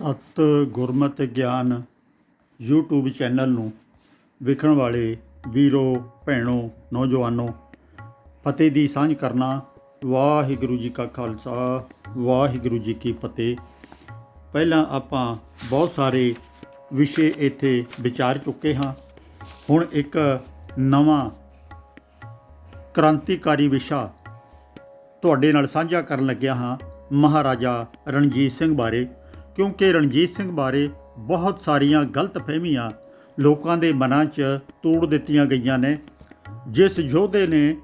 ਤਤ ਗੁਰਮਤਿ ਗਿਆਨ YouTube channel ਨੂੰ ਵੇਖਣ ਵਾਲੇ ਵੀਰੋ, ਭੈਣੋ, ਨੌਜਵਾਨੋ ਫਤਿਹ ਦੀ ਸਾਂਝ ਕਰਨਾ ਵਾਹਿਗੁਰੂ ਜੀ ਕਾ ਖਾਲਸਾ, ਵਾਹਿਗੁਰੂ ਜੀ ਕੀ ਫਤਿਹ। ਪਹਿਲਾਂ ਆਪਾਂ ਬਹੁਤ ਸਾਰੇ ਵਿਸ਼ੇ ਇੱਥੇ ਵਿਚਾਰ ਚੁੱਕੇ ਹਾਂ। ਹੁਣ ਇੱਕ ਨਵਾਂ ਕ੍ਰਾਂਤੀਕਾਰੀ ਵਿਸ਼ਾ ਤੁਹਾਡੇ ਨਾਲ ਸਾਂਝਾ ਕਰਨ ਲੱਗਿਆ ਹਾਂ ਮਹਾਰਾਜਾ ਰਣਜੀਤ ਸਿੰਘ ਬਾਰੇ। ਕਿਉਂਕਿ ਰਣਜੀਤ ਸਿੰਘ ਬਾਰੇ ਬਹੁਤ ਸਾਰੀਆਂ ਗਲਤ ਫਹਿਮੀਆਂ ਲੋਕਾਂ ਦੇ ਮਨਾਂ 'ਚ ਤੋੜ ਦਿੱਤੀਆਂ ਗਈਆਂ ਨੇ, ਜਿਸ ਯੋਧੇ ਨੇ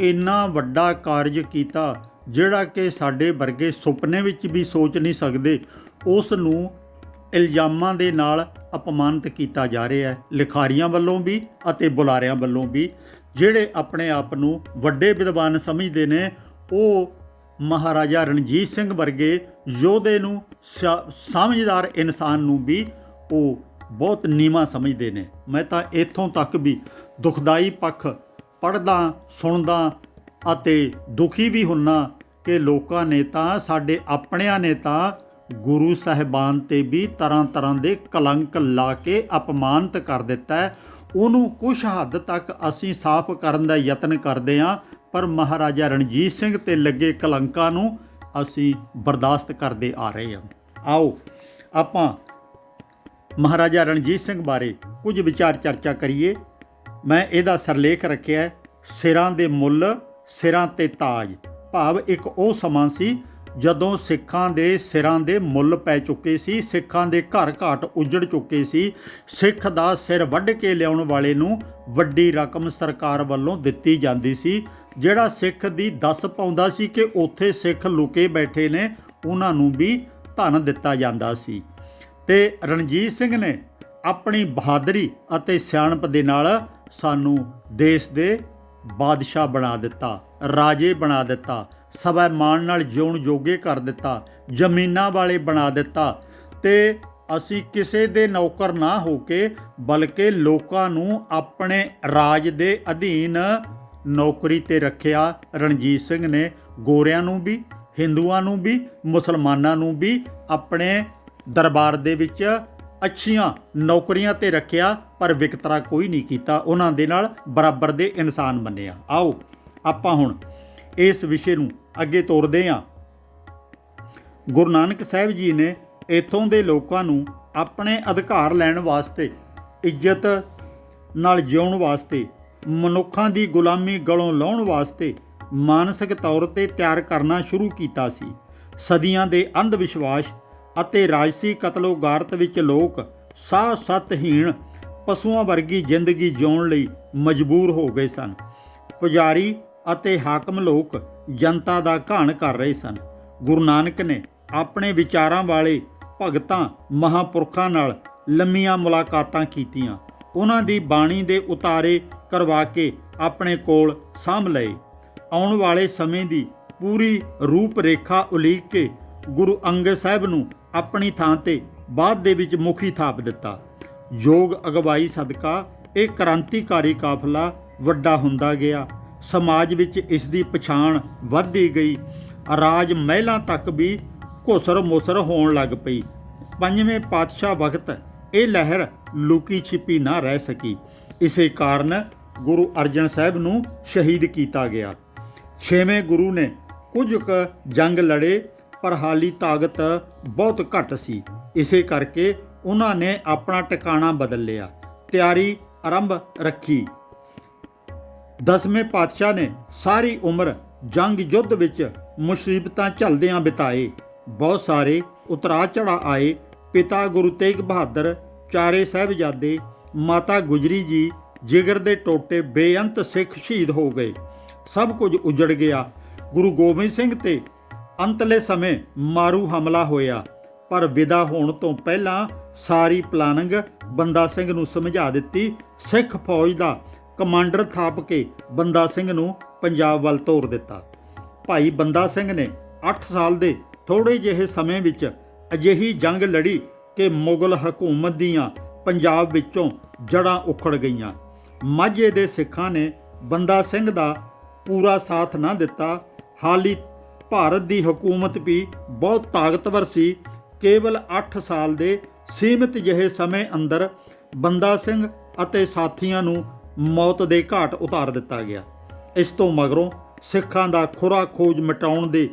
ਇੰਨਾ ਵੱਡਾ ਕਾਰਜ ਕੀਤਾ ਜਿਹੜਾ ਕਿ ਸਾਡੇ ਵਰਗੇ ਸੁਪਨੇ ਵਿੱਚ ਵੀ ਸੋਚ ਨਹੀਂ ਸਕਦੇ, ਉਸ ਨੂੰ ਇਲਜ਼ਾਮਾਂ ਦੇ ਨਾਲ ਅਪਮਾਨਿਤ ਕੀਤਾ ਜਾ ਰਿਹਾ ਹੈ, ਲਿਖਾਰੀਆਂ ਵੱਲੋਂ ਵੀ ਅਤੇ ਬੁਲਾਰਿਆਂ ਵੱਲੋਂ ਵੀ, ਜਿਹੜੇ ਆਪਣੇ ਆਪ ਨੂੰ ਵੱਡੇ ਵਿਦਵਾਨ ਸਮਝਦੇ ਨੇ, ਉਹ ਮਹਾਰਾਜਾ ਰਣਜੀਤ ਸਿੰਘ ਵਰਗੇ ਯੋਧੇ ਨੂੰ ਸਾ- ਸਮਝਦਾਰ ਇਨਸਾਨ ਨੂੰ ਵੀ ਉਹ ਬਹੁਤ ਨੀਵਾਂ ਸਮਝਦੇ ਨੇ। ਮੈਂ ਤਾਂ ਇੱਥੋਂ ਤੱਕ ਵੀ ਦੁਖਦਾਈ ਪੱਖ ਪੜਦਾ ਸੁਣਦਾ ਅਤੇ ਦੁਖੀ ਵੀ ਹੁੰਨਾ ਕਿ ਲੋਕਾਂ ਨੇ ਤਾਂ ਸਾਡੇ ਆਪਣਿਆਂ ਨੇ ਤਾਂ ਗੁਰੂ ਸਾਹਿਬਾਨ ਤੇ ਵੀ ਤਰ੍ਹਾਂ ਤਰ੍ਹਾਂ ਦੇ ਕਲੰਕ ਲਾ ਕੇ ਅਪਮਾਨਿਤ ਕਰ ਦਿੱਤਾ ਹੈ। ਉਹਨੂੰ ਕੁਝ ਹੱਦ ਤੱਕ ਅਸੀਂ ਸਾਫ਼ ਕਰਨ ਦਾ ਯਤਨ ਕਰਦੇ ਹਾਂ, ਪਰ ਮਹਾਰਾਜਾ ਰਣਜੀਤ ਸਿੰਘ ਤੇ ਲੱਗੇ ਕਲੰਕਾਂ ਨੂੰ ਅਸੀਂ ਬਰਦਾਸ਼ਤ ਕਰਦੇ ਆ ਰਹੇ ਹਾਂ। ਆਓ, ਆਪਾਂ ਮਹਾਰਾਜਾ ਰਣਜੀਤ ਸਿੰਘ ਬਾਰੇ ਕੁਝ ਵਿਚਾਰ ਚਰਚਾ ਕਰੀਏ। ਮੈਂ ਇਹਦਾ ਸਰਲੇਖ ਰੱਖਿਆ ਸਿਰਾਂ ਦੇ ਮੁੱਲ, ਸਿਰਾਂ ਤੇ ਤਾਜ। ਭਾਵ ਇੱਕ ਉਹ ਸਮਾਂ ਸੀ ਜਦੋਂ ਸਿੱਖਾਂ ਦੇ ਸਿਰਾਂ ਦੇ ਮੁੱਲ ਪੈ ਚੁੱਕੇ ਸੀ, ਸਿੱਖਾਂ ਦੇ ਘਰ ਘਾਟ ਉਜੜ ਚੁੱਕੇ ਸੀ। ਸਿੱਖ ਦਾ ਸਿਰ ਵੱਢ ਕੇ ਲਿਆਉਣ ਵਾਲੇ ਨੂੰ ਵੱਡੀ ਰਕਮ ਸਰਕਾਰ ਵੱਲੋਂ ਦਿੱਤੀ ਜਾਂਦੀ ਸੀ। ਜਿਹੜਾ ਸਿੱਖ ਦੀ ਦੱਸ ਪਾਉਂਦਾ ਸੀ ਕਿ ਉੱਥੇ ਸਿੱਖ ਲੁਕੇ ਬੈਠੇ ਨੇ, ਉਹਨਾਂ ਨੂੰ ਵੀ ਧਨ ਦਿੱਤਾ ਜਾਂਦਾ ਸੀ। ਤੇ ਰਣਜੀਤ ਸਿੰਘ ਨੇ ਆਪਣੀ ਬਹਾਦਰੀ ਅਤੇ ਸਿਆਣਪ ਦੇ ਨਾਲ ਸਾਨੂੰ ਦੇਸ਼ ਦੇ ਬਾਦਸ਼ਾਹ ਬਣਾ ਦਿੱਤਾ, ਰਾਜੇ ਬਣਾ ਦਿੱਤਾ ਸਵੈ ਮਾਣ ਨਾਲ ਜਿਉਣ ਜੋਗੇ ਕਰ ਦਿੱਤਾ, ਜ਼ਮੀਨਾਂ ਵਾਲੇ ਬਣਾ ਦਿੱਤਾ ਤੇ ਅਸੀਂ ਕਿਸੇ ਦੇ ਨੌਕਰ ਨਾ ਹੋ ਕੇ, ਬਲਕਿ ਲੋਕਾਂ ਨੂੰ ਆਪਣੇ ਰਾਜ ਦੇ ਅਧੀਨ ਨੌਕਰੀ ਤੇ ਰੱਖਿਆ ਰਣਜੀਤ ਸਿੰਘ ਨੇ, ਗੋਰਿਆਂ ਨੂੰ ਵੀ, ਹਿੰਦੂਆਂ ਨੂੰ ਵੀ, ਮੁਸਲਮਾਨਾਂ ਨੂੰ ਵੀ ਆਪਣੇ ਦਰਬਾਰ ਦੇ ਵਿੱਚ ਅੱਛੀਆਂ ਨੌਕਰੀਆਂ ਤੇ ਰੱਖਿਆ, ਪਰ ਵਿਕਤਰਾ ਕੋਈ ਨਹੀਂ ਕੀਤਾ। ਉਹਨਾਂ ਦੇ ਨਾਲ ਬਰਾਬਰ ਦੇ ਇਨਸਾਨ ਮੰਨਿਆ ਆਓ, ਆਪਾਂ ਹੁਣ ਇਸ ਵਿਸ਼ੇ ਨੂੰ ਅੱਗੇ ਤੋਰਦੇ ਹਾਂ। ਗੁਰੂ ਨਾਨਕ ਸਾਹਿਬ ਜੀ ਨੇ ਇਥੋਂ ਦੇ ਲੋਕਾਂ ਨੂੰ ਆਪਣੇ ਅਧਿਕਾਰ ਲੈਣ ਵਾਸਤੇ, ਇੱਜ਼ਤ ਨਾਲ ਜਿਉਣ ਵਾਸਤੇ ਮਨੁੱਖਾਂ ਦੀ ਗੁਲਾਮੀ ਗਲੋਂ ਲਾਉਣ ਵਾਸਤੇ ਮਾਨਸਿਕ ਤੌਰ ਤੇ ਤਿਆਰ ਕਰਨਾ ਸ਼ੁਰੂ ਕੀਤਾ ਸੀ। ਸਦੀਆਂ ਦੇ ਅੰਧ ਵਿਸ਼ਵਾਸ ਅਤੇ ਰਾਜਸੀ ਕਤਲੋਗਾਰਤ ਵਿੱਚ ਲੋਕ ਸਾਹ ਸਤਹੀਣ ਪਸ਼ੂਆਂ ਵਰਗੀ ਜ਼ਿੰਦਗੀ ਜਿਉਣ ਲਈ ਮਜਬੂਰ ਹੋ ਗਏ ਸਨ। ਪੁਜਾਰੀ ਅਤੇ ਹਾਕਮ ਲੋਕ ਜਨਤਾ ਦਾ ਘਾਣ ਕਰ ਰਹੇ ਸਨ। ਗੁਰੂ ਨਾਨਕ ਨੇ ਆਪਣੇ ਵਿਚਾਰਾਂ ਵਾਲੇ ਭਗਤਾਂ, ਮਹਾਪੁਰਖਾਂ ਨਾਲ ਲੰਮੀਆਂ ਮੁਲਾਕਾਤਾਂ ਕੀਤੀਆਂ। ਉਹਨਾਂ ਦੀ ਬਾਣੀ ਦੇ ਉਤਾਰੇ ਕਰਵਾ ਕੇ ਆਪਣੇ ਕੋਲ ਸਾਂਭ ਲਏ। ਆਉਣ ਵਾਲੇ ਸਮੇਂ ਦੀ ਪੂਰੀ ਰੂਪ ਰੇਖਾ ਉਲੀਕ ਕੇ ਗੁਰੂ ਅੰਗਦ ਸਾਹਿਬ ਨੂੰ ਆਪਣੀ ਥਾਂ ਤੇ ਬਾਅਦ ਦੇ ਵਿੱਚ ਮੁਖੀ ਥਾਪ ਦਿੱਤਾ। ਯੋਗ ਅਗਵਾਈ ਸਦਕਾ ਇਹ ਕ੍ਰਾਂਤੀਕਾਰੀ ਕਾਫਲਾ ਵੱਡਾ ਹੁੰਦਾ ਗਿਆ। ਸਮਾਜ ਵਿੱਚ ਇਸ ਦੀ ਪਛਾਣ ਵੱਧਦੀ ਗਈ। ਰਾਜ ਮਹਿਲਾਂ ਤੱਕ ਵੀ ਘੁਸਰ ਮੁਸਰ ਹੋਣ ਲੱਗ ਪਈ। ਪੰਜਵੇਂ ਪਾਤਸ਼ਾਹ ਵਕਤ ਇਹ ਲਹਿਰ ਲੁਕੀ ਛਿਪੀ ਨਾ ਰਹਿ ਸਕੀ। ਇਸੇ ਕਾਰਨ ਗੁਰੂ ਅਰਜਨ ਸਾਹਿਬ ਨੂੰ ਸ਼ਹੀਦ ਕੀਤਾ ਗਿਆ। ਛੇਵੇਂ ਗੁਰੂ ਨੇ ਕੁਝ ਕੁ ਜੰਗ ਲੜੇ, ਪਰ ਹਾਲੀ ਤਾਕਤ ਬਹੁਤ ਘੱਟ ਸੀ। ਇਸੇ ਕਰਕੇ ਉਹਨਾਂ ਨੇ ਆਪਣਾ ਟਿਕਾਣਾ ਬਦਲ ਲਿਆ, ਤਿਆਰੀ ਆਰੰਭ ਰੱਖੀ। ਦਸਵੇਂ ਪਾਤਸ਼ਾਹ ਨੇ ਸਾਰੀ ਉਮਰ ਜੰਗ ਯੁੱਧ ਵਿੱਚ ਮੁਸੀਬਤਾਂ ਝੱਲਦਿਆਂ ਬਿਤਾਏ। ਬਹੁਤ ਸਾਰੇ ਉਤਰਾ ਚੜਾ ਆਏ। ਪਿਤਾ ਗੁਰੂ ਤੇਗ ਬਹਾਦਰ, ਚਾਰੇ ਸਾਹਿਬਜ਼ਾਦੇ, ਮਾਤਾ ਗੁਜਰੀ ਜੀ ਜਿਗਰ ਦੇ ਟੋਟੇ ਬੇਅੰਤ ਸਿੱਖ ਸ਼ਹੀਦ ਹੋ ਗਏ। ਸਭ ਕੁਝ ਉਜੜ ਗਿਆ। ਗੁਰੂ ਗੋਬਿੰਦ ਸਿੰਘ ਤੇ ਅੰਤਲੇ ਸਮੇਂ ਮਾਰੂ ਹਮਲਾ ਹੋਇਆ। ਪਰ ਵਿਦਾ ਹੋਣ ਤੋਂ ਪਹਿਲਾਂ ਸਾਰੀ ਪਲਾਨਿੰਗ ਬੰਦਾ ਸਿੰਘ ਨੂੰ ਸਮਝਾ ਦਿੱਤੀ। ਸਿੱਖ ਫੌਜ ਦਾ ਕਮਾਂਡਰ ਥਾਪ ਕੇ ਬੰਦਾ ਸਿੰਘ ਨੂੰ ਪੰਜਾਬ ਵੱਲ ਤੋਰ ਦਿੱਤਾ। ਭਾਈ ਬੰਦਾ ਸਿੰਘ ਨੇ 8 ਸਾਲ ਦੇ ਥੋੜੇ ਜਿਹੇ ਸਮੇਂ ਵਿੱਚ ਅਜਿਹੀ ਜੰਗ ਲੜੀ ਕਿ ਮੁਗਲ ਹਕੂਮਤ ਦੀਆਂ ਪੰਜਾਬ ਵਿੱਚੋਂ ਜੜਾਂ ਉਖੜ ਗਈਆਂ। ਮਾਝੇ ਦੇ ਸਿੱਖਾਂ ਨੇ ਬੰਦਾ ਸਿੰਘ ਦਾ ਪੂਰਾ ਸਾਥ ਨਾ ਦਿੱਤਾ। ਹਾਲੀ ਭਾਰਤ ਦੀ ਹਕੂਮਤ ਵੀ ਬਹੁਤ ਤਾਕਤਵਰ ਸੀ। ਕੇਵਲ 8 ਸਾਲ ਦੇ ਸੀਮਿਤ ਜਿਹੇ ਸਮੇਂ ਅੰਦਰ ਬੰਦਾ ਸਿੰਘ ਅਤੇ ਸਾਥੀਆਂ ਨੂੰ ਮੌਤ ਦੇ ਘਾਟ ਉਤਾਰ ਦਿੱਤਾ ਗਿਆ। ਇਸ ਤੋਂ ਮਗਰੋਂ ਸਿੱਖਾਂ ਦਾ ਖੁਰਾ ਖੋਜ ਮਿਟਾਉਣ ਦੇ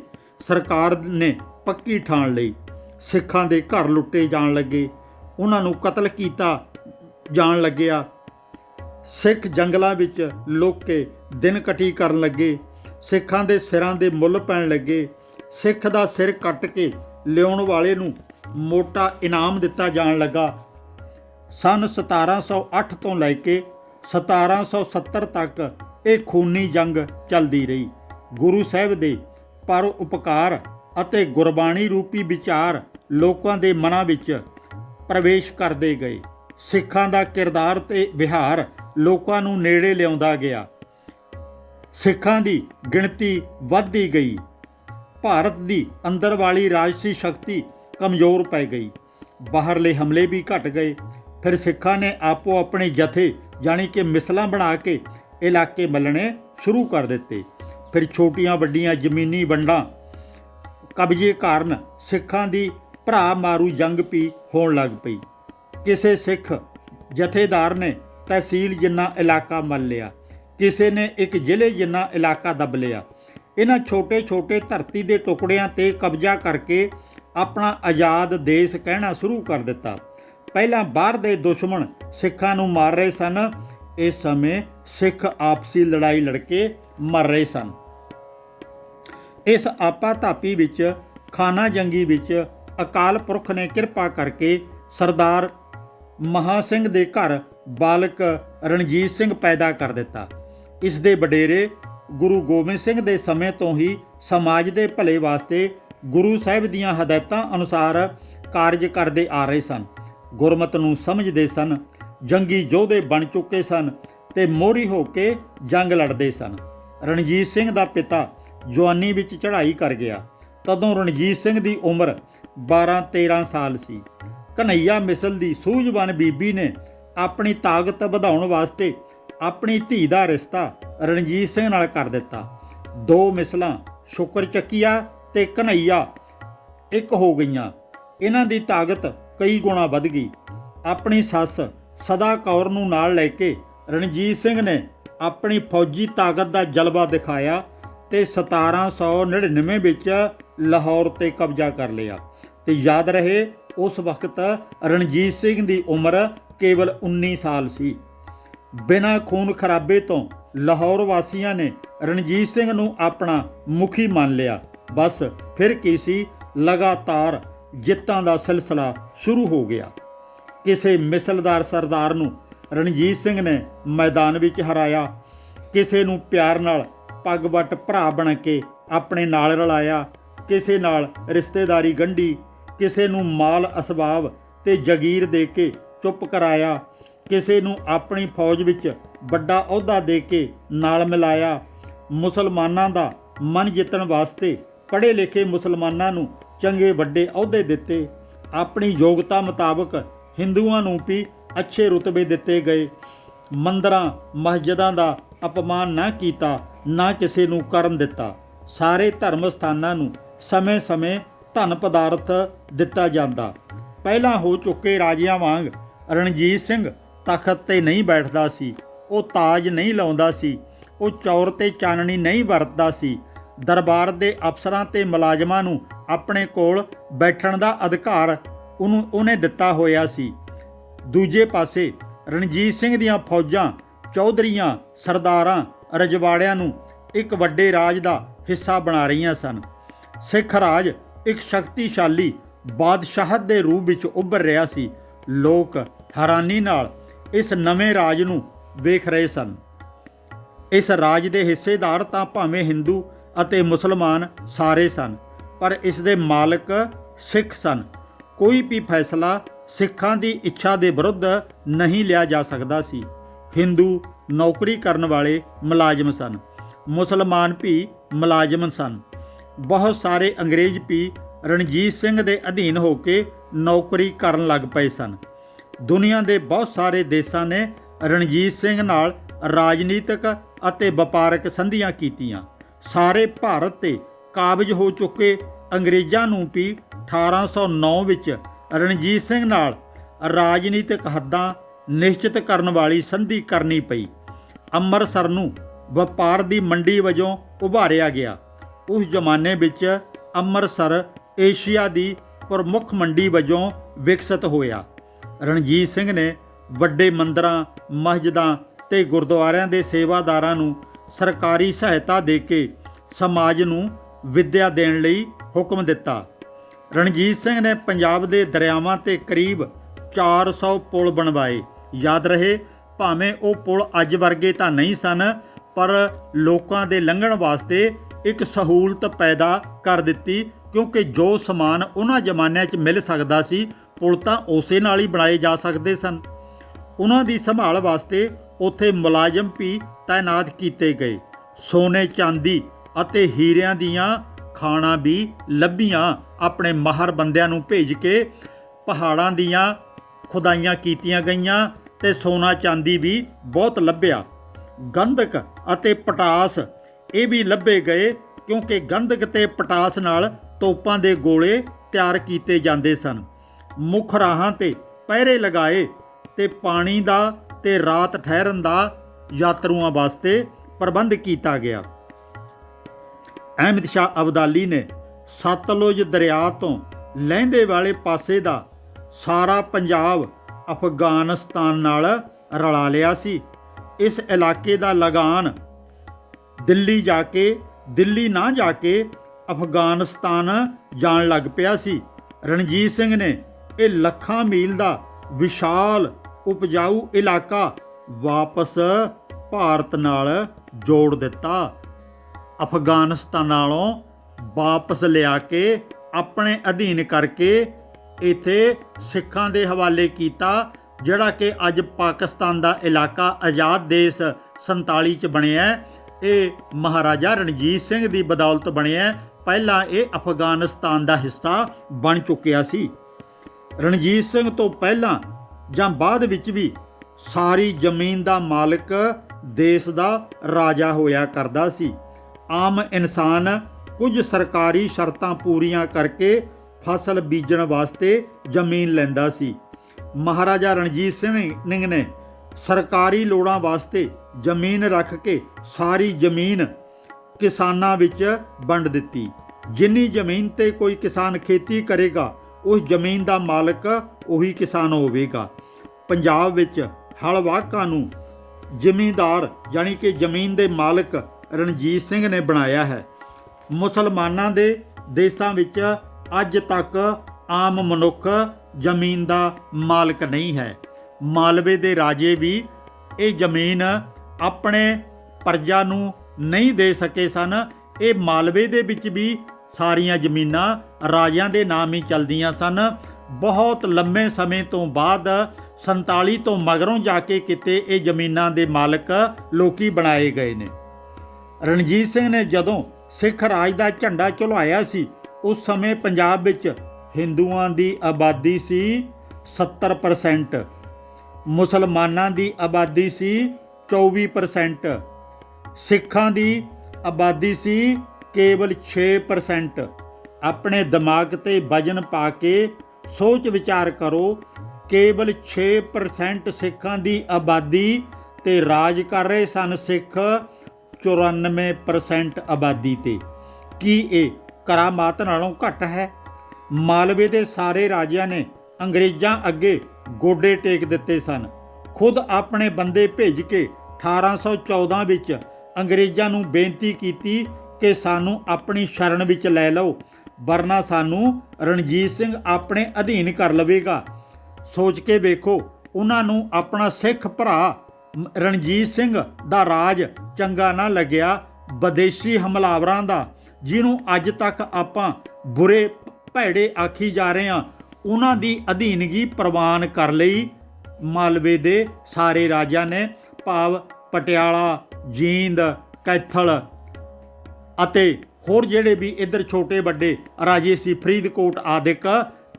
ਸਰਕਾਰ ਨੇ ਪੱਕੀ ਠਾਣ ਲਈ। ਸਿੱਖਾਂ ਦੇ ਘਰ ਲੁੱਟੇ ਜਾਣ ਲੱਗੇ। ਉਹਨਾਂ ਨੂੰ ਕਤਲ ਕੀਤਾ ਜਾਣ ਲੱਗਿਆ। ਸਿੱਖ ਜੰਗਲਾਂ ਵਿੱਚ ਲੁੱਕ ਕੇ ਦਿਨ ਕਟੀ ਕਰਨ ਲੱਗੇ, ਸਿੱਖਾਂ ਦੇ ਸਿਰਾਂ ਦੇ ਮੁੱਲ ਪੈਣ ਲੱਗੇ, ਸਿੱਖ ਦਾ ਸਿਰ ਕੱਟ ਕੇ ਲਿਆਉਣ ਵਾਲੇ ਨੂੰ ਮੋਟਾ ਇਨਾਮ ਦਿੱਤਾ ਜਾਣ ਲੱਗਾ। ਸਨ 1708 ਤੋਂ ਲੈ ਕੇ 1770 ਤੱਕ ਇਹ ਖੂਨੀ ਜੰਗ ਚੱਲਦੀ ਰਹੀ। ਗੁਰੂ ਸਾਹਿਬ ਦੇ ਪਰ ਉਪਕਾਰ ਅਤੇ ਗੁਰਬਾਣੀ ਰੂਪੀ ਵਿਚਾਰ ਲੋਕਾਂ ਦੇ ਮਨਾਂ ਵਿੱਚ ਪ੍ਰਵੇਸ਼ ਕਰਦੇ ਗਏ। ਸਿੱਖਾਂ ਦਾ ਕਿਰਦਾਰ ਤੇ ਵਿਹਾਰ ਲੋਕਾਂ ਨੂੰ ਨੇੜੇ ਲਿਆਉਂਦਾ ਗਿਆ। ਸਿੱਖਾਂ ਦੀ ਗਿਣਤੀ ਵੱਧਦੀ ਗਈ। ਭਾਰਤ ਦੀ ਅੰਦਰ ਵਾਲੀ ਰਾਜਸੀ ਸ਼ਕਤੀ ਕਮਜ਼ੋਰ ਪੈ ਗਈ। ਬਾਹਰਲੇ ਹਮਲੇ ਵੀ ਘਟ ਗਏ। ਫਿਰ ਸਿੱਖਾਂ ਨੇ ਆਪੋ ਆਪਣੇ ਜਥੇ ਜਾਣੀ ਕਿ ਮਿਸਲਾਂ ਬਣਾ ਕੇ ਇਲਾਕੇ ਮੱਲਣੇ ਸ਼ੁਰੂ ਕਰ ਦਿੱਤੇ। ਫਿਰ ਛੋਟੀਆਂ ਵੱਡੀਆਂ ਜ਼ਮੀਨੀ ਵੰਡਾਂ ਕਬਜ਼ੇ ਕਾਰਨ ਸਿੱਖਾਂ ਦੀ ਭਰਾ ਮਾਰੂ ਜੰਗ ਵੀ ਹੋਣ ਲੱਗ ਪਈ। ਕਿਸੇ ਸਿੱਖ ਜਥੇਦਾਰ ਨੇ ਤਹਿਸੀਲ ਜਿੰਨਾ ਇਲਾਕਾ ਮੱਲ ਲਿਆ, ਕਿਸੇ ਨੇ ਇੱਕ ਜ਼ਿਲ੍ਹੇ ਜਿੰਨਾ ਇਲਾਕਾ ਦੱਬ ਲਿਆ। ਇਹਨਾਂ ਛੋਟੇ-ਛੋਟੇ ਧਰਤੀ ਦੇ ਟੁਕੜਿਆਂ ਤੇ ਕਬਜ਼ਾ ਕਰਕੇ ਆਪਣਾ ਆਜ਼ਾਦ ਦੇਸ਼ ਕਹਿਣਾ ਸ਼ੁਰੂ ਕਰ ਦਿੱਤਾ। ਪਹਿਲਾਂ ਬਾਹਰ ਦੇ ਦੁਸ਼ਮਣ ਸਿੱਖਾਂ ਨੂੰ ਮਾਰ ਰਹੇ ਸਨ। ਇਸ ਸਮੇਂ ਸਿੱਖ ਆਪਸੀ ਲੜਾਈ ਲੜ ਕੇ ਮਰ ਰਹੇ ਸਨ। ਇਸ ਆਪਾ ਧਾਪੀ ਵਿੱਚ, ਖਾਨਾ ਜੰਗੀ ਵਿੱਚ ਅਕਾਲ ਪੁਰਖ ਨੇ ਕਿਰਪਾ ਕਰਕੇ ਸਰਦਾਰ ਮਹਾ ਸਿੰਘ ਦੇ ਘਰ ਬਾਲਕ ਰਣਜੀਤ ਸਿੰਘ ਪੈਦਾ ਕਰ ਦਿੱਤਾ। ਇਸ ਦੇ ਵਡੇਰੇ ਗੁਰੂ ਗੋਬਿੰਦ ਸਿੰਘ ਦੇ ਸਮੇਂ ਤੋਂ ਹੀ ਸਮਾਜ ਦੇ ਭਲੇ ਵਾਸਤੇ ਗੁਰੂ ਸਾਹਿਬ ਦੀਆਂ ਹਦਾਇਤਾਂ ਅਨੁਸਾਰ ਕਾਰਜ ਕਰਦੇ ਆ ਰਹੇ ਸਨ। ਗੁਰਮਤ ਨੂੰ ਸਮਝਦੇ ਸਨ, ਜੰਗੀ ਯੋਧੇ ਬਣ ਚੁੱਕੇ ਸਨ ਤੇ ਮੋਹਰੀ ਹੋ ਕੇ ਜੰਗ ਲੜਦੇ ਸਨ। ਰਣਜੀਤ ਸਿੰਘ ਦਾ ਪਿਤਾ ਜਵਾਨੀ ਵਿੱਚ ਚੜ੍ਹਾਈ ਕਰ ਗਿਆ। ਤਦੋਂ ਰਣਜੀਤ ਸਿੰਘ ਦੀ ਉਮਰ 12-13 ਸਾਲ ਸੀ। ਕਨਈਆ ਮਿਸਲ ਦੀ ਸੂਝਵਾਨ ਬੀਬੀ ਨੇ ਆਪਣੀ ਤਾਕਤ ਵਧਾਉਣ ਵਾਸਤੇ ਆਪਣੀ ਧੀ ਦਾ ਰਿਸ਼ਤਾ ਰਣਜੀਤ ਸਿੰਘ ਨਾਲ ਕਰ ਦਿੱਤਾ। ਦੋ ਮਿਸਲਾਂ, ਸ਼ੁਕਰ ਚੱਕੀਆ ਤੇ ਕਨਈਆ ਇੱਕ ਹੋ ਗਈਆਂ। ਇਹਨਾਂ ਦੀ ਤਾਕਤ ਕਈ ਗੁਣਾ ਵੱਧ ਗਈ। ਆਪਣੀ ਸੱਸ ਸਦਾ ਕੌਰ ਨੂੰ ਨਾਲ ਲੈ ਕੇ ਰਣਜੀਤ ਸਿੰਘ ਨੇ ਆਪਣੀ ਫੌਜੀ ਤਾਕਤ ਦਾ ਜਲਵਾ ਦਿਖਾਇਆ ਤੇ 1799 ਵਿੱਚ ਲਾਹੌਰ ਤੇ ਕਬਜ਼ਾ ਕਰ ਲਿਆ। ਤੇ ਯਾਦ ਰਹੇ, ਉਸ ਵਕਤ ਰਣਜੀਤ ਸਿੰਘ ਦੀ ਉਮਰ ਕੇਵਲ 19 ਸਾਲ ਸੀ। ਬਿਨਾਂ ਖੂਨ ਖਰਾਬੇ ਤੋਂ ਲਾਹੌਰ ਵਾਸੀਆਂ ਨੇ ਰਣਜੀਤ ਸਿੰਘ ਨੂੰ ਆਪਣਾ ਮੁਖੀ ਮੰਨ ਲਿਆ। ਬਸ ਫਿਰ ਕੀ ਸੀ? ਲਗਾਤਾਰ ਜਿੱਤਾਂ ਦਾ ਸਿਲਸਿਲਾ ਸ਼ੁਰੂ ਹੋ ਗਿਆ। ਕਿਸੇ ਮਿਸਲਦਾਰ ਸਰਦਾਰ ਨੂੰ ਰਣਜੀਤ ਸਿੰਘ ਨੇ ਮੈਦਾਨ ਵਿੱਚ ਹਰਾਇਆ। ਕਿਸੇ ਨੂੰ ਪਿਆਰ ਨਾਲ ਪੱਗ ਵੱਟ ਭਰਾ ਬਣ ਕੇ ਆਪਣੇ ਨਾਲ ਰਲਾਇਆ। ਕਿਸੇ ਨਾਲ ਰਿਸ਼ਤੇਦਾਰੀ ਗੰਢੀ। ਕਿਸੇ ਨੂੰ ਮਾਲ ਅਸਬਾਬ ਤੇ ਜਗੀਰ ਦੇ ਕੇ ਚੁੱਪ ਕਰਾਇਆ। ਕਿਸੇ ਨੂੰ ਆਪਣੀ ਫੌਜ ਵਿੱਚ ਵੱਡਾ ਅਹੁਦਾ ਦੇ ਕੇ ਨਾਲ ਮਿਲਾਇਆ। ਮੁਸਲਮਾਨਾਂ ਦਾ ਮਨ ਜਿੱਤਣ ਵਾਸਤੇ ਪੜ੍ਹੇ ਲਿਖੇ ਮੁਸਲਮਾਨਾਂ ਨੂੰ ਚੰਗੇ ਵੱਡੇ ਅਹੁਦੇ ਦਿੱਤੇ। ਆਪਣੀ ਯੋਗਤਾ ਮੁਤਾਬਕ ਹਿੰਦੂਆਂ ਨੂੰ ਵੀ ਅੱਛੇ ਰੁਤਬੇ ਦਿੱਤੇ ਗਏ। ਮੰਦਰਾਂ, ਮਸਜਿਦਾਂ ਦਾ ਅਪਮਾਨ ਨਾ ਕੀਤਾ, ਨਾ ਕਿਸੇ ਨੂੰ ਕਰਨ ਦਿੱਤਾ। ਸਾਰੇ ਧਰਮ ਸਥਾਨਾਂ ਨੂੰ ਸਮੇਂ-ਸਮੇਂ ਧਨ ਪਦਾਰਥ ਦਿੱਤਾ ਜਾਂਦਾ। ਪਹਿਲਾਂ ਹੋ ਚੁੱਕੇ ਰਾਜਿਆਂ ਵਾਂਗ ਰਣਜੀਤ ਸਿੰਘ ਤਖਤ ਤੇ ਨਹੀਂ ਬੈਠਦਾ ਸੀ। ਉਹ ਤਾਜ ਨਹੀਂ ਲਾਉਂਦਾ ਸੀ। ਉਹ ਚੌਰ ਤੇ ਚਾਨਣੀ ਨਹੀਂ ਵਰਤਦਾ ਸੀ। ਦਰਬਾਰ ਦੇ ਅਫਸਰਾਂ ਤੇ ਮੁਲਾਜ਼ਮਾਂ ਨੂੰ ਆਪਣੇ ਕੋਲ ਬੈਠਣ ਦਾ ਅਧਿਕਾਰ ਉਹਨੂੰ ਉਹਨੇ ਦਿੱਤਾ ਹੋਇਆ ਸੀ। ਦੂਜੇ ਪਾਸੇ ਰਣਜੀਤ ਸਿੰਘ ਦੀਆਂ ਫੌਜਾਂ, ਚੌਧਰੀਆਂ, ਸਰਦਾਰਾਂ, ਰਜਵਾੜਿਆਂ ਨੂੰ ਇੱਕ ਵੱਡੇ ਰਾਜ ਦਾ ਹਿੱਸਾ ਬਣਾ ਰਹੀਆਂ ਸਨ। ਸਿੱਖ ਰਾਜ ਇੱਕ ਸ਼ਕਤੀਸ਼ਾਲੀ ਬਾਦਸ਼ਾਹਤ ਦੇ ਰੂਪ ਵਿੱਚ ਉੱਭਰ ਰਿਹਾ ਸੀ। ਲੋਕ ਹੈਰਾਨੀ ਨਾਲ ਇਸ ਨਵੇਂ ਰਾਜ ਨੂੰ ਵੇਖ ਰਹੇ ਸਨ। ਇਸ ਰਾਜ ਦੇ ਹਿੱਸੇਦਾਰ ਤਾਂ ਭਾਵੇਂ ਹਿੰਦੂ ਅਤੇ ਮੁਸਲਮਾਨ ਸਾਰੇ ਸਨ, ਪਰ ਇਸ ਦੇ ਮਾਲਕ ਸਿੱਖ ਸਨ। ਕੋਈ ਵੀ ਫੈਸਲਾ ਸਿੱਖਾਂ ਦੀ ਇੱਛਾ ਦੇ ਵਿਰੁੱਧ ਨਹੀਂ ਲਿਆ ਜਾ ਸਕਦਾ ਸੀ। ਹਿੰਦੂ ਨੌਕਰੀ ਕਰਨ ਵਾਲੇ ਮੁਲਾਜ਼ਮ ਸਨ, ਮੁਸਲਮਾਨ ਵੀ ਮੁਲਾਜ਼ਮ ਸਨ। ਬਹੁਤ ਸਾਰੇ ਅੰਗਰੇਜ਼ ਵੀ ਰਣਜੀਤ ਸਿੰਘ ਦੇ ਅਧੀਨ ਹੋ ਕੇ ਨੌਕਰੀ ਕਰਨ ਲੱਗ ਪਏ ਸਨ। ਦੁਨੀਆ ਦੇ ਬਹੁਤ ਸਾਰੇ ਦੇਸ਼ਾਂ ਨੇ ਰਣਜੀਤ ਸਿੰਘ ਨਾਲ ਰਾਜਨੀਤਿਕ ਅਤੇ ਵਪਾਰਕ ਸੰਧੀਆਂ ਕੀਤੀਆਂ। ਸਾਰੇ ਭਾਰਤ ਤੇ ਕਾਬਜ ਹੋ ਚੁੱਕੇ ਅੰਗਰੇਜ਼ਾਂ ਨੂੰ ਵੀ 1809 ਵਿੱਚ ਰਣਜੀਤ ਸਿੰਘ ਨਾਲ ਰਾਜਨੀਤਿਕ ਹੱਦਾਂ ਨਿਸ਼ਚਿਤ ਕਰਨ ਵਾਲੀ ਸੰਧੀ ਕਰਨੀ ਪਈ। ਅੰਮ੍ਰਿਤਸਰ ਨੂੰ ਵਪਾਰ ਦੀ ਮੰਡੀ ਵਜੋਂ ਉਭਾਰਿਆ ਗਿਆ। ਉਸ ਜ਼ਮਾਨੇ ਵਿੱਚ ਅੰਮ੍ਰਿਤਸਰ ਏਸ਼ੀਆ ਦੀ ਪ੍ਰਮੁੱਖ ਮੰਡੀ ਵਜੋਂ ਵਿਕਸਿਤ ਹੋਇਆ। ਰਣਜੀਤ ਸਿੰਘ ਨੇ ਵੱਡੇ ਮੰਦਰਾਂ, ਮਸਜਿਦਾਂ ਤੇ ਗੁਰਦੁਆਰਿਆਂ ਦੇ ਸੇਵਾਦਾਰਾਂ ਨੂੰ ਸਰਕਾਰੀ ਸਹਾਇਤਾ ਦੇ ਕੇ ਸਮਾਜ ਨੂੰ ਵਿੱਦਿਆ ਦੇਣ ਲਈ ਹੁਕਮ ਦਿੱਤਾ। ਰਣਜੀਤ ਸਿੰਘ ਨੇ ਪੰਜਾਬ ਦੇ ਦਰਿਆਵਾਂ ਤੇ ਕਰੀਬ 400 ਪੁਲ ਬਣਵਾਏ। ਯਾਦ ਰਹੇ, ਭਾਵੇਂ ਉਹ ਪੁਲ ਅੱਜ ਵਰਗੇ ਤਾਂ ਨਹੀਂ ਸਨ, ਪਰ ਲੋਕਾਂ ਦੇ ਲੰਘਣ ਵਾਸਤੇ ਇੱਕ ਸਹੂਲਤ ਪੈਦਾ ਕਰ ਦਿੱਤੀ, ਕਿਉਂਕਿ ਜੋ ਸਮਾਨ ਉਹਨਾਂ ਜ਼ਮਾਨਿਆਂ 'ਚ ਮਿਲ ਸਕਦਾ ਸੀ ਪੁਲ ਤਾਂ ਉਸੇ ਨਾਲ ਹੀ ਬਣਾਏ ਜਾ ਸਕਦੇ ਸਨ। ਉਹਨਾਂ ਦੀ ਸੰਭਾਲ ਵਾਸਤੇ ਉੱਥੇ ਮੁਲਾਜ਼ਮ ਵੀ ਤਾਇਨਾਤ ਕੀਤੇ ਗਏ। ਸੋਨੇ ਚਾਂਦੀ ਅਤੇ ਹੀਰਿਆਂ ਦੀਆਂ ਖਾਣਾ ਵੀ ਲੱਭੀਆਂ ਆਪਣੇ ਮਾਹਰ ਬੰਦਿਆਂ ਨੂੰ ਭੇਜ ਕੇ ਪਹਾੜਾਂ ਦੀਆਂ ਖੁਦਾਈਆਂ ਕੀਤੀਆਂ ਗਈਆਂ ਤੇ ਸੋਨਾ ਚਾਂਦੀ ਵੀ ਬਹੁਤ ਲੱਭਿਆ। ਗੰਧਕ ਅਤੇ ਪਟਾਸ ਇਹ ਵੀ ਲੱਭੇ ਗਏ ਕਿਉਂਕਿ ਗੰਧਕ ਤੇ ਪਟਾਸ ਨਾਲ ਤੋਪਾਂ ਦੇ ਗੋਲੇ ਤਿਆਰ ਕੀਤੇ ਜਾਂਦੇ ਸਨ। ਮੁੱਖ ਰਾਹਾਂ ਤੇ ਪਹਿਰੇ ਲਗਾਏ ਤੇ ਪਾਣੀ ਦਾ ਤੇ ਰਾਤ ਠਹਿਰਨ ਦਾ ਯਾਤਰੂਆਂ ਵਾਸਤੇ ਪ੍ਰਬੰਧ ਕੀਤਾ ਗਿਆ। ਅਹਿਮਦ ਸ਼ਾਹ ਅਬਦਾਲੀ ਨੇ ਸਤਲੁਜ ਦਰਿਆ ਤੋਂ ਲਹਿੰਦੇ ਵਾਲੇ ਪਾਸੇ ਦਾ ਸਾਰਾ ਪੰਜਾਬ ਅਫਗਾਨਿਸਤਾਨ ਨਾਲ ਰਲਾ ਲਿਆ ਸੀ। ਇਸ ਇਲਾਕੇ ਦਾ ਲਗਾਨ ਦਿੱਲੀ ਜਾ ਕੇ, ਦਿੱਲੀ ਨਾ ਜਾ ਕੇ ਅਫਗਾਨਿਸਤਾਨ ਜਾਣ ਲੱਗ ਪਿਆ ਸੀ। ਰਣਜੀਤ ਸਿੰਘ ਨੇ ਇਹ ਲੱਖਾਂ ਮੀਲ ਦਾ ਵਿਸ਼ਾਲ ਉਪਜਾਊ ਇਲਾਕਾ ਵਾਪਸ ਭਾਰਤ ਨਾਲ ਜੋੜ ਦਿੱਤਾ। ਅਫਗਾਨਿਸਤਾਨ ਨਾਲੋਂ ਵਾਪਸ ਲਿਆ ਕੇ ਆਪਣੇ ਅਧੀਨ ਕਰਕੇ ਇੱਥੇ ਸਿੱਖਾਂ ਦੇ ਹਵਾਲੇ ਕੀਤਾ, ਜਿਹੜਾ ਕਿ ਅੱਜ ਪਾਕਿਸਤਾਨ ਦਾ ਇਲਾਕਾ ਆਜ਼ਾਦ ਦੇਸ਼ 47 ਚ ਬਣਿਆ ਇਹ ਮਹਾਰਾਜਾ ਰਣਜੀਤ ਸਿੰਘ ਦੀ ਬਦੌਲਤ ਬਣਿਆ ਪਹਿਲਾਂ ਇਹ ਅਫਗਾਨਿਸਤਾਨ ਦਾ ਹਿੱਸਾ ਬਣ ਚੁੱਕਿਆ ਸੀ। ਰਣਜੀਤ ਸਿੰਘ ਤੋਂ ਪਹਿਲਾਂ ਜਾਂ ਬਾਅਦ ਵਿੱਚ ਵੀ ਸਾਰੀ ਜ਼ਮੀਨ ਦਾ ਮਾਲਕ ਦੇਸ਼ ਦਾ ਰਾਜਾ ਹੋਇਆ ਕਰਦਾ ਸੀ। ਆਮ ਇਨਸਾਨ ਕੁਝ ਸਰਕਾਰੀ ਸ਼ਰਤਾਂ ਪੂਰੀਆਂ ਕਰਕੇ ਫਸਲ ਬੀਜਣ ਵਾਸਤੇ ਜ਼ਮੀਨ ਲੈਂਦਾ ਸੀ। ਮਹਾਰਾਜਾ ਰਣਜੀਤ ਸਿੰਘ ਨੇ ਸਰਕਾਰੀ ਲੋੜਾਂ ਵਾਸਤੇ ਜ਼ਮੀਨ ਰੱਖ ਕੇ ਸਾਰੀ ਜ਼ਮੀਨ ਕਿਸਾਨਾਂ ਵਿੱਚ ਵੰਡ ਦਿੱਤੀ। ਜਿੰਨੀ ਜ਼ਮੀਨ ਤੇ ਕੋਈ ਕਿਸਾਨ ਖੇਤੀ ਕਰੇਗਾ ਉਸ ਜ਼ਮੀਨ ਦਾ ਮਾਲਕ ਉਹੀ ਕਿਸਾਨ ਹੋਵੇਗਾ। ਪੰਜਾਬ ਵਿੱਚ ਹਲਵਾਕਾਂ ਨੂੰ ਜ਼ਿਮੀਂਦਾਰ ਯਾਨੀ ਕਿ ਜ਼ਮੀਨ ਦੇ ਮਾਲਕ ਰਣਜੀਤ ਸਿੰਘ ਨੇ ਬਣਾਇਆ ਹੈ। ਮੁਸਲਮਾਨਾਂ ਦੇ ਦੇਸ਼ਾਂ ਵਿੱਚ ਅੱਜ ਤੱਕ ਆਮ ਮਨੁੱਖ ਜ਼ਮੀਨ ਦਾ ਮਾਲਕ ਨਹੀਂ ਹੈ। ਮਾਲਵੇ ਦੇ ਰਾਜੇ ਵੀ ਇਹ ਜ਼ਮੀਨ ਆਪਣੇ ਪਰਜਾ ਨੂੰ ਨਹੀਂ ਦੇ ਸਕੇ ਸਨ। ਇਹ ਮਾਲਵੇ ਦੇ ਵਿੱਚ ਵੀ ਸਾਰੀਆਂ ਜ਼ਮੀਨਾਂ ਰਾਜਿਆਂ ਦੇ ਨਾਮ ਹੀ ਚਲਦੀਆਂ ਸਨ। ਬਹੁਤ ਲੰਮੇ ਸਮੇਂ ਤੋਂ ਬਾਅਦ 47 ਤੋਂ ਮਗਰੋਂ ਜਾ ਕੇ ਕਿਤੇ ਇਹ ਜ਼ਮੀਨਾਂ ਦੇ ਮਾਲਕ ਲੋਕੀ ਬਣਾਏ ਗਏ ਨੇ। ਰਣਜੀਤ ਸਿੰਘ ਨੇ ਜਦੋਂ ਸਿੱਖ ਰਾਜ ਦਾ ਝੰਡਾ ਝੁਲਾਇਆ ਸੀ, ਉਸ ਸਮੇਂ ਪੰਜਾਬ ਵਿੱਚ ਹਿੰਦੂਆਂ ਦੀ ਆਬਾਦੀ ਸੀ 70% ਮੁਸਲਮਾਨਾਂ ਦੀ ਆਬਾਦੀ ਸੀ 24% ਸਿੱਖਾਂ ਦੀ ਆਬਾਦੀ ਸੀ ਕੇਵਲ 6% ਆਪਣੇ ਦਿਮਾਗ ਤੇ ਵਜਨ ਪਾ ਕੇ ਸੋਚ ਵਿਚਾਰ ਕਰੋ। ਕੇਵਲ 6% ਸਿੱਖਾਂ ਦੀ ਆਬਾਦੀ ਤੇ ਰਾਜ ਕਰ ਰਹੇ ਸਨ ਸਿੱਖ 94% ਆਬਾਦੀ ਤੇ। ਕੀ ਇਹ ਕਰਾਮਾਤ ਨਾਲੋਂ ਘੱਟ ਹੈ? ਮਾਲਵੇ ਦੇ ਸਾਰੇ ਰਾਜਿਆਂ ਨੇ ਅੰਗਰੇਜ਼ਾਂ ਅੱਗੇ ਗੋਡੇ ਟੇਕ ਦਿੱਤੇ ਸਨ। ਖੁਦ ਆਪਣੇ ਬੰਦੇ ਭੇਜ ਕੇ 1814 ਵਿੱਚ ਅੰਗਰੇਜ਼ਾਂ ਨੂੰ ਬੇਨਤੀ ਕੀਤੀ ਕਿ ਸਾਨੂੰ ਆਪਣੀ ਸ਼ਰਨ ਵਿੱਚ ਲੈ ਲਓ। ਵਰਨਾ ਸਾਨੂੰ ਰਣਜੀਤ ਸਿੰਘ ਆਪਣੇ ਅਧੀਨ ਕਰ ਲਵੇਗਾ। ਸੋਚ ਕੇ ਵੇਖੋ, ਉਹਨਾਂ ਨੂੰ ਆਪਣਾ ਸਿੱਖ ਭਰਾ ਰਣਜੀਤ ਸਿੰਘ ਦਾ ਰਾਜ ਚੰਗਾ ਨਾ ਲੱਗਿਆ, ਵਿਦੇਸ਼ੀ ਹਮਲਾਵਰਾਂ ਦਾ, ਜਿਹਨੂੰ ਅੱਜ ਤੱਕ ਆਪਾਂ ਬੁਰੇ ਭੈੜੇ ਆਖੀ ਜਾ ਰਹੇ ਹਾਂ, ਉਹਨਾਂ ਦੀ ਅਧੀਨਗੀ ਪ੍ਰਵਾਨ ਕਰ ਲਈ। ਮਾਲਵੇ ਦੇ ਸਾਰੇ ਰਾਜਿਆਂ ਨੇ ਭਾਵ ਪਟਿਆਲਾ, ਜੀਂਦ, ਕੈਥਲ ਅਤੇ ਹੋਰ ਜਿਹੜੇ ਵੀ ਇੱਧਰ ਛੋਟੇ ਵੱਡੇ ਰਾਜੇ ਸੀ ਫਰੀਦਕੋਟ ਆਦਿਕ,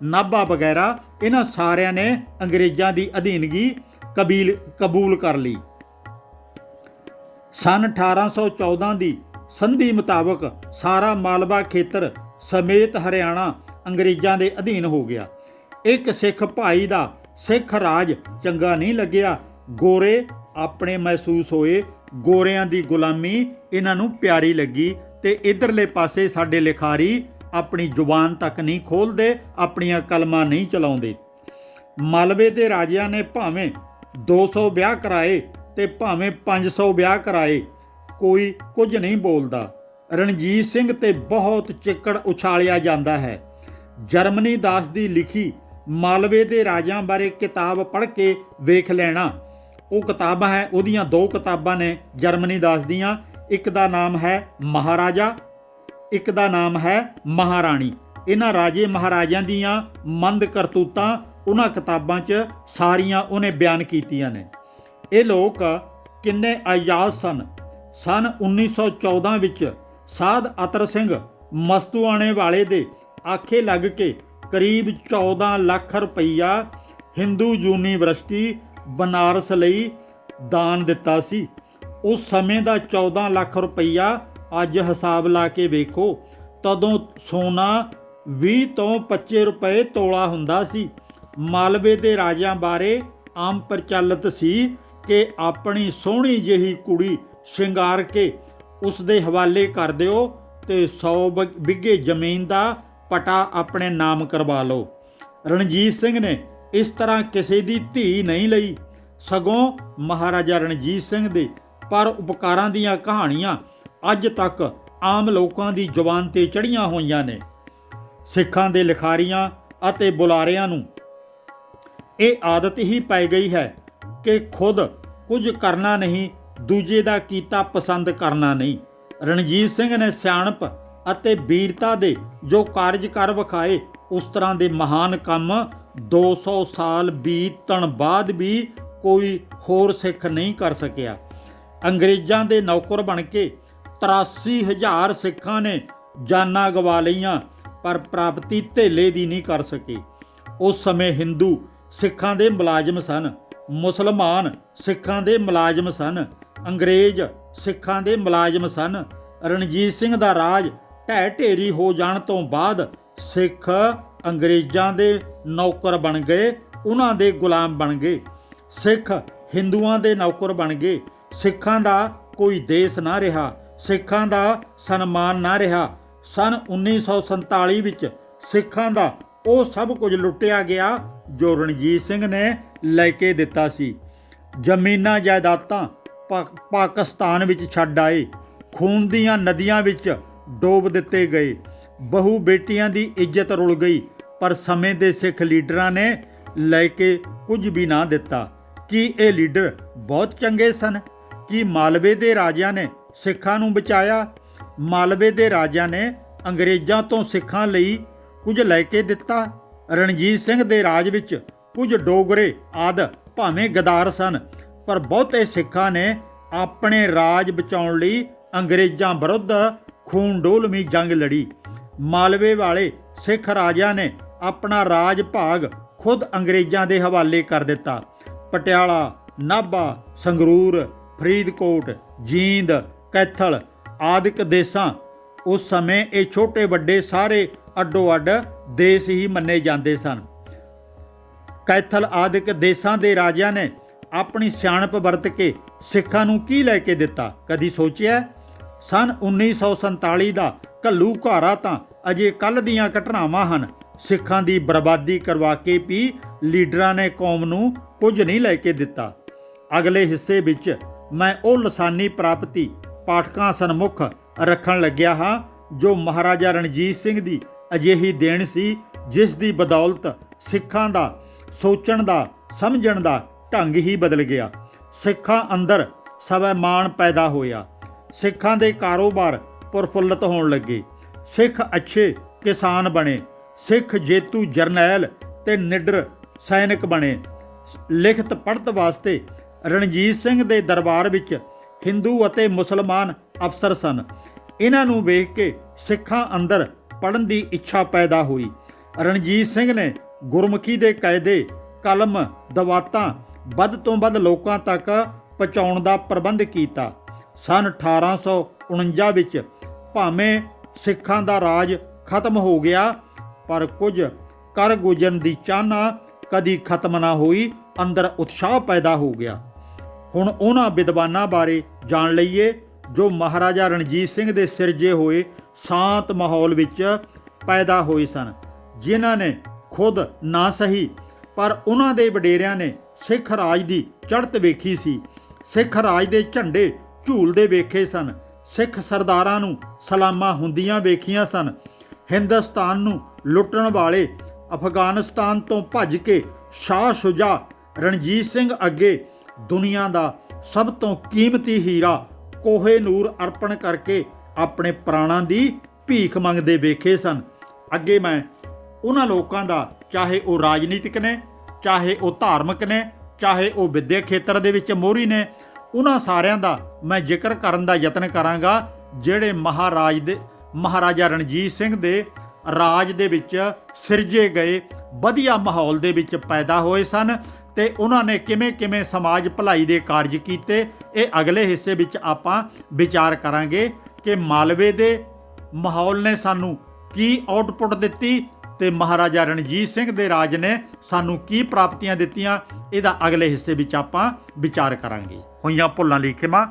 ਨਾਭਾ ਵਗੈਰਾ, ਇਹਨਾਂ ਸਾਰਿਆਂ ਨੇ ਅੰਗਰੇਜ਼ਾਂ ਦੀ ਅਧੀਨਗੀ ਕਬੀਲ ਕਬੂਲ ਕਰ ਲਈ। ਸਨ 1814 ਦੀ ਸੰਧੀ ਮੁਤਾਬਕ ਸਾਰਾ ਮਾਲਵਾ ਖੇਤਰ ਸਮੇਤ ਹਰਿਆਣਾ ਅੰਗਰੇਜ਼ਾਂ ਦੇ ਅਧੀਨ ਹੋ ਗਿਆ। ਇੱਕ ਸਿੱਖ ਭਾਈ ਦਾ ਸਿੱਖ ਰਾਜ ਚੰਗਾ ਨਹੀਂ ਲੱਗਿਆ। ਗੋਰੇ ਆਪਣੇ ਮਹਿਸੂਸ ਹੋਏ, ਗੋਰਿਆਂ ਦੀ ਗੁਲਾਮੀ ਇਹਨਾਂ ਨੂੰ ਪਿਆਰੀ ਲੱਗੀ ਤੇ ਇਧਰਲੇ ਪਾਸੇ ਸਾਡੇ ਲਿਖਾਰੀ ਆਪਣੀ ਜ਼ੁਬਾਨ ਤੱਕ ਨਹੀਂ ਖੋਲਦੇ, ਆਪਣੀਆਂ ਕਲਮਾਂ ਨਹੀਂ ਚਲਾਉਂਦੇ। ਮਲਵੇ ਦੇ ਰਾਜਿਆਂ ਨੇ ਭਾਵੇਂ 200 ਵਿਆਹ ਕਰਾਏ ਤੇ ਭਾਵੇਂ 500 ਵਿਆਹ ਕਰਾਏ, ਕੋਈ ਕੁਝ ਨਹੀਂ ਬੋਲਦਾ। ਰਣਜੀਤ ਸਿੰਘ ਤੇ ਬਹੁਤ ਚਿੱਕੜ ਉਛਾਲਿਆ ਜਾਂਦਾ ਹੈ। ਜਰਮਨੀ ਦਾਸ ਦੀ ਲਿਖੀ ਮਾਲਵੇ ਦੇ ਰਾਜਿਆਂ ਬਾਰੇ ਕਿਤਾਬ ਪੜ੍ਹ ਕੇ ਵੇਖ ਲੈਣਾ। ਉਹ ਕਿਤਾਬਾਂ ਹੈ, ਉਹਦੀਆਂ ਦੋ ਕਿਤਾਬਾਂ ਨੇ ਜਰਮਨੀ ਦਾਸ ਦੀਆਂ। ਇੱਕ ਦਾ ਨਾਮ ਹੈ ਮਹਾਰਾਜਾ, ਇੱਕ ਦਾ ਨਾਮ ਹੈ ਮਹਾਰਾਣੀ। ਇਹਨਾਂ ਰਾਜੇ ਮਹਾਰਾਜਿਆਂ ਦੀਆਂ ਮੰਦ ਕਰਤੂਤਾਂ, ਉਹਨਾਂ ਕਿਤਾਬਾਂ 'ਚ ਸਾਰੀਆਂ ਉਹਨੇ ਬਿਆਨ ਕੀਤੀਆਂ ਨੇ। ਇਹ ਲੋਕ ਕਿੰਨੇ ਆਜ਼ਾਦ ਸਨ। ਸਨ 1914 ਵਿੱਚ ਸਾਧ ਅਤਰ ਸਿੰਘ ਮਸਤੂਆਣੇ ਵਾਲੇ ਦੇ ਆਖੇ ਲੱਗ ਕੇ ਕਰੀਬ 14 ਲੱਖ ਰੁਪਈਆ ਹਿੰਦੂ ਯੂਨੀਵਰਸਿਟੀ ਬਨਾਰਸ ਲਈ ਦਾਨ ਦਿੱਤਾ ਸੀ। ਉਸ ਸਮੇਂ ਦਾ 14 ਲੱਖ ਰੁਪਈਆ ਅੱਜ ਹਿਸਾਬ ਲਾ ਕੇ ਵੇਖੋ, ਤਦੋਂ ਸੋਨਾ 20 ਤੋਂ 25 ਰੁਪਏ ਤੋਲਾ ਹੁੰਦਾ ਸੀ। ਮਾਲਵੇ ਦੇ ਰਾਜਿਆਂ ਬਾਰੇ ਆਮ ਪ੍ਰਚਲਿਤ ਸੀ ਕਿ ਆਪਣੀ ਸੋਹਣੀ ਜਿਹੀ ਕੁੜੀ ਸ਼ਿੰਗਾਰ ਕੇ ਉਸ ਦੇ ਹਵਾਲੇ ਕਰ ਦਿਓ ਤੇ 100 ਬਿੱਗੇ ਜ਼ਮੀਨ ਦਾ ਪਟਾ ਆਪਣੇ ਨਾਮ ਕਰਵਾ ਲਓ। ਰਣਜੀਤ ਸਿੰਘ ਨੇ ਇਸ ਤਰ੍ਹਾਂ ਕਿਸੇ ਦੀ ਧੀ ਨਹੀਂ ਲਈ। ਸਗੋਂ ਮਹਾਰਾਜਾ ਰਣਜੀਤ ਸਿੰਘ ਦੇ ਪਰ ਉਪਕਾਰਾਂ ਦੀਆਂ ਕਹਾਣੀਆਂ ਅੱਜ ਤੱਕ ਆਮ ਲੋਕਾਂ ਦੀ ਜ਼ੁਬਾਨ ਤੇ ਚੜੀਆਂ ਹੋਈਆਂ ਨੇ। ਸਿੱਖਾਂ ਦੇ ਲਿਖਾਰੀਆਂ ਅਤੇ ਬੁਲਾਰਿਆਂ ਨੂੰ ਇਹ ਆਦਤ ਹੀ ਪੈ ਗਈ ਹੈ ਕਿ ਖੁਦ ਕੁਝ ਕਰਨਾ ਨਹੀਂ, ਦੂਜੇ ਦਾ ਕੀਤਾ ਪਸੰਦ ਕਰਨਾ ਨਹੀਂ। ਰਣਜੀਤ ਸਿੰਘ ਨੇ ਸਿਆਣਪ ਅਤੇ ਵੀਰਤਾ ਦੇ ਜੋ ਕਾਰਜ ਕਰ ਵਿਖਾਏ, ਉਸ ਤਰ੍ਹਾਂ ਦੇ ਮਹਾਨ ਕੰਮ 200 ਸਾਲ ਬੀਤਣ ਬਾਅਦ ਵੀ ਕੋਈ ਹੋਰ ਸਿੱਖ ਨਹੀਂ ਕਰ ਸਕਿਆ। ਅੰਗਰੇਜ਼ਾਂ ਦੇ ਨੌਕਰ ਬਣ ਕੇ 83000 ਸਿੱਖਾਂ ਨੇ ਜਾਨਾਂ ਗਵਾ ਲਈਆਂ, ਪਰ ਪ੍ਰਾਪਤੀ ਧੇਲੇ ਦੀ ਨਹੀਂ ਕਰ ਸਕੇ। ਉਸ ਸਮੇਂ ਹਿੰਦੂ ਸਿੱਖਾਂ ਦੇ ਮੁਲਾਜ਼ਮ ਸਨ, ਮੁਸਲਮਾਨ ਸਿੱਖਾਂ ਦੇ ਮੁਲਾਜ਼ਮ ਸਨ, ਅੰਗਰੇਜ਼ ਸਿੱਖਾਂ ਦੇ ਮੁਲਾਜ਼ਮ ਸਨ। ਰਣਜੀਤ ਸਿੰਘ ਦਾ ਰਾਜ ਢਹਿ ਢੇਰੀ ਹੋ ਜਾਣ ਤੋਂ ਬਾਅਦ ਸਿੱਖ ਅੰਗਰੇਜ਼ਾਂ ਦੇ ਨੌਕਰ ਬਣ ਗਏ, ਉਹਨਾਂ ਦੇ ਗੁਲਾਮ ਬਣ ਗਏ। ਸਿੱਖ ਹਿੰਦੂਆਂ ਦੇ ਨੌਕਰ ਬਣ ਗਏ। ਸਿੱਖਾਂ ਦਾ ਕੋਈ ਦੇਸ਼ ਨਾ ਰਿਹਾ, ਸਿੱਖਾਂ ਦਾ ਸਨਮਾਨ ਨਾ ਰਿਹਾ। ਸਨ 1947 ਵਿੱਚ ਸਿੱਖਾਂ ਦਾ ਉਹ ਸਭ ਕੁਝ ਲੁੱਟਿਆ ਗਿਆ ਜੋ ਰਣਜੀਤ ਸਿੰਘ ਨੇ ਲੈ ਕੇ ਦਿੱਤਾ ਸੀ। ਜ਼ਮੀਨਾਂ ਜਾਇਦਾਦਾਂ ਪਾਕਿਸਤਾਨ ਵਿੱਚ ਛੱਡ ਆਏ। ਖੂਨ ਦੀਆਂ ਨਦੀਆਂ ਵਿੱਚ ਡੋਬ ਦਿੱਤੇ ਗਏ। ਬਹੂ ਬੇਟੀਆਂ ਦੀ ਇੱਜ਼ਤ ਰੁਲ ਗਈ, ਪਰ ਸਮੇਂ ਦੇ ਸਿੱਖ ਲੀਡਰਾਂ ਨੇ ਲੈ ਕੇ ਕੁਝ ਵੀ ਨਾ ਦਿੱਤਾ। ਕੀ ਇਹ ਲੀਡਰ ਬਹੁਤ ਚੰਗੇ ਸਨ? ਕਿ ਮਾਲਵੇ ਦੇ ਰਾਜਿਆਂ ਨੇ ਸਿੱਖਾਂ ਨੂੰ ਬਚਾਇਆ। ਮਾਲਵੇ ਦੇ ਰਾਜਿਆਂ ਨੇ ਅੰਗਰੇਜ਼ਾਂ ਤੋਂ ਸਿੱਖਾਂ ਲਈ ਕੁਝ ਲੈ ਕੇ ਦਿੱਤਾ। ਰਣਜੀਤ ਸਿੰਘ ਦੇ ਰਾਜ ਵਿੱਚ ਕੁਝ ਡੋਗਰੇ ਆਦ ਭਾਵੇਂ ਗਦਾਰ ਸਨ, ਪਰ ਬਹੁਤੇ ਸਿੱਖਾਂ ਨੇ ਆਪਣੇ ਰਾਜ ਬਚਾਉਣ ਲਈ ਅੰਗਰੇਜ਼ਾਂ ਵਿਰੁੱਧ ਖੂਨ ਡੋਲਵੀਂ ਜੰਗ ਲੜੀ। ਮਾਲਵੇ ਵਾਲੇ ਸਿੱਖ ਰਾਜਿਆਂ ਨੇ ਆਪਣਾ ਰਾਜ ਭਾਗ ਖੁਦ ਅੰਗਰੇਜ਼ਾਂ ਦੇ ਹਵਾਲੇ ਕਰ ਦਿੱਤਾ। ਪਟਿਆਲਾ, ਨਾਭਾ, ਸੰਗਰੂਰ ਫਰੀਦਕੋਟ, ਜੀਂਦ, ਕੈਥਲ ਆਦਿਕ ਦੇਸਾਂ। ਉਸ ਸਮੇਂ ਇਹ ਛੋਟੇ ਵੱਡੇ ਸਾਰੇ ਅੱਡੋ ਅੱਡ ਦੇਸ਼ ਹੀ ਮੰਨੇ ਜਾਂਦੇ ਸਨ। ਕੈਥਲ ਆਦਿਕ ਦੇਸਾਂ ਦੇ ਰਾਜਿਆਂ ਨੇ ਆਪਣੀ ਸਿਆਣਪ ਵਰਤ ਕੇ ਸਿੱਖਾਂ ਨੂੰ ਕੀ ਲੈ ਕੇ ਦਿੱਤਾ? ਕਦੀ ਸੋਚਿਆ? ਸਨ 1947 ਦਾ ਕੱਲੂ ਘਾਰਾ ਤਾਂ ਅਜੇ ਕੱਲ ਦੀਆਂ ਘਟਨਾਵਾਂ ਹਨ। ਸਿੱਖਾਂ ਦੀ ਬਰਬਾਦੀ ਕਰਵਾ ਕੇ ਵੀ ਲੀਡਰਾਂ ਨੇ ਕੌਮ ਨੂੰ ਕੁਝ ਨਹੀਂ ਲੈ ਕੇ ਦਿੱਤਾ। ਅਗਲੇ ਹਿੱਸੇ ਵਿੱਚ ਮੈਂ ਉਹ ਲਸਾਨੀ ਪ੍ਰਾਪਤੀ ਪਾਠਕਾਂ ਸਨਮੁਖ ਰੱਖਣ ਲੱਗਿਆ ਹਾਂ, ਜੋ ਮਹਾਰਾਜਾ ਰਣਜੀਤ ਸਿੰਘ ਦੀ ਅਜਿਹੀ ਦੇਣ ਸੀ, ਜਿਸ ਦੀ ਬਦੌਲਤ ਸਿੱਖਾਂ ਦਾ, ਸੋਚਣ ਦਾ, ਸਮਝਣ ਦਾ ਢੰਗ ਹੀ ਬਦਲ ਗਿਆ। ਸਿੱਖਾਂ ਅੰਦਰ ਸਵੈਮਾਨ ਪੈਦਾ ਹੋਇਆ। ਸਿੱਖਾਂ ਦੇ ਕਾਰੋਬਾਰ ਪ੍ਰਫੁੱਲਤ ਹੋਣ ਲੱਗੇ। ਸਿੱਖ ਅੱਛੇ ਕਿਸਾਨ ਬਣੇ। ਸਿੱਖ ਜੇਤੂ ਜਰਨੈਲ ਤੇ ਨਿਡਰ ਸੈਨਿਕ ਬਣੇ। ਲਿਖਤ ਪੜ੍ਹਤ ਵਾਸਤੇ ਰਣਜੀਤ ਸਿੰਘ ਦੇ ਦਰਬਾਰ ਵਿੱਚ ਹਿੰਦੂ ਅਤੇ ਮੁਸਲਮਾਨ ਅਫਸਰ ਸਨ। ਇਹਨਾਂ ਨੂੰ ਵੇਖ ਕੇ ਸਿੱਖਾਂ ਅੰਦਰ ਪੜ੍ਹਨ ਦੀ ਇੱਛਾ ਪੈਦਾ ਹੋਈ। ਰਣਜੀਤ ਸਿੰਘ ਨੇ ਗੁਰਮੁਖੀ ਦੇ ਕਾਇਦੇ, ਕਲਮ, ਦਵਾਤਾਂ ਵੱਧ ਤੋਂ ਵੱਧ ਲੋਕਾਂ ਤੱਕ ਪਹੁੰਚਾਉਣ ਦਾ ਪ੍ਰਬੰਧ ਕੀਤਾ। ਸਨ 1849 ਵਿੱਚ ਭਾਵੇਂ ਸਿੱਖਾਂ ਦਾ ਰਾਜ ਖਤਮ ਹੋ ਗਿਆ, ਪਰ ਕੁਝ ਕਰ ਗੁਜਰਨ ਦੀ ਚਾਹਨਾ ਕਦੀ ਖਤਮ ਨਾ ਹੋਈ, ਅੰਦਰ ਉਤਸ਼ਾਹ ਪੈਦਾ ਹੋ ਗਿਆ। ਹੁਣ ਉਹਨਾਂ ਵਿਦਵਾਨਾਂ ਬਾਰੇ ਜਾਣ ਲਈਏ, ਜੋ ਮਹਾਰਾਜਾ ਰਣਜੀਤ ਸਿੰਘ ਦੇ ਸਿਰਜੇ ਹੋਏ ਸ਼ਾਂਤ ਮਾਹੌਲ ਵਿੱਚ ਪੈਦਾ ਹੋਏ ਸਨ, ਜਿਨ੍ਹਾਂ ਨੇ ਖੁਦ ਨਾ ਸਹੀ, ਪਰ ਉਹਨਾਂ ਦੇ ਵਡੇਰਿਆਂ ਨੇ ਸਿੱਖ ਰਾਜ ਦੀ ਚੜ੍ਹਤ ਵੇਖੀ ਸੀ। ਸਿੱਖ ਰਾਜ ਦੇ ਝੰਡੇ ਝੂਲਦੇ ਵੇਖੇ ਸਨ। ਸਿੱਖ ਸਰਦਾਰਾਂ ਨੂੰ ਸਲਾਮਾਂ ਹੁੰਦੀਆਂ ਵੇਖੀਆਂ ਸਨ। ਹਿੰਦੁਸਤਾਨ ਨੂੰ ਲੁੱਟਣ ਵਾਲੇ ਅਫਗਾਨਿਸਤਾਨ ਤੋਂ ਭੱਜ ਕੇ ਸ਼ਾਹ ਸ਼ੁਜਾ ਰਣਜੀਤ ਸਿੰਘ ਅੱਗੇ ਦੁਨੀਆ ਦਾ ਸਭ ਤੋਂ ਕੀਮਤੀ ਹੀਰਾ ਕੋਹੇ ਨੂਰ ਅਰਪਣ ਕਰਕੇ ਆਪਣੇ ਪ੍ਰਾਣਾਂ ਦੀ ਭੀਖ ਮੰਗਦੇ ਵੇਖੇ ਸਨ। ਅੱਗੇ ਮੈਂ ਉਹਨਾਂ ਲੋਕਾਂ ਦਾ, ਚਾਹੇ ਉਹ ਰਾਜਨੀਤਿਕ ਨੇ, ਚਾਹੇ ਉਹ ਧਾਰਮਿਕ ਨੇ, ਚਾਹੇ ਉਹ ਵਿਦਿਅਕ ਖੇਤਰ ਦੇ ਵਿੱਚ ਮੋਹਰੀ ਨੇ, ਉਹਨਾਂ ਸਾਰਿਆਂ ਦਾ ਮੈਂ ਜ਼ਿਕਰ ਕਰਨ ਦਾ ਯਤਨ ਕਰਾਂਗਾ, ਜਿਹੜੇ ਮਹਾਰਾਜ ਦੇ, ਮਹਾਰਾਜਾ ਰਣਜੀਤ ਸਿੰਘ ਦੇ ਰਾਜ ਦੇ ਵਿੱਚ ਸਿਰਜੇ ਗਏ, ਵਧੀਆ ਮਾਹੌਲ ਦੇ ਵਿੱਚ ਪੈਦਾ ਹੋਏ ਸਨ ਤੇ ਉਹਨਾਂ ਨੇ ਕਿਵੇਂ ਕਿਵੇਂ ਸਮਾਜ ਭਲਾਈ ਦੇ ਕਾਰਜ ਕੀਤੇ, ਇਹ ਅਗਲੇ ਹਿੱਸੇ ਵਿੱਚ ਆਪਾਂ ਵਿਚਾਰ ਕਰਾਂਗੇ ਕਿ ਮਾਲਵੇ ਦੇ ਮਾਹੌਲ ਨੇ ਸਾਨੂੰ ਕੀ ਆਊਟਪੁੱਟ ਦਿੱਤੀ ਤੇ ਮਹਾਰਾਜਾ ਰਣਜੀਤ ਸਿੰਘ ਦੇ ਰਾਜ ਨੇ ਸਾਨੂੰ ਕੀ ਪ੍ਰਾਪਤੀਆਂ ਦਿੱਤੀਆਂ, ਇਹਦਾ ਅਗਲੇ ਹਿੱਸੇ ਵਿੱਚ ਆਪਾਂ ਵਿਚਾਰ ਕਰਾਂਗੇ। ਹੋਈਆਂ ਭੁੱਲਾਂ ਲਈ ਖਿਮਾ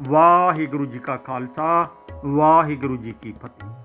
ਵਾਹਿਗੁਰੂ ਜੀ ਕਾ ਖਾਲਸਾ, ਵਾਹਿਗੁਰੂ ਜੀ ਕੀ ਫਤਿਹ।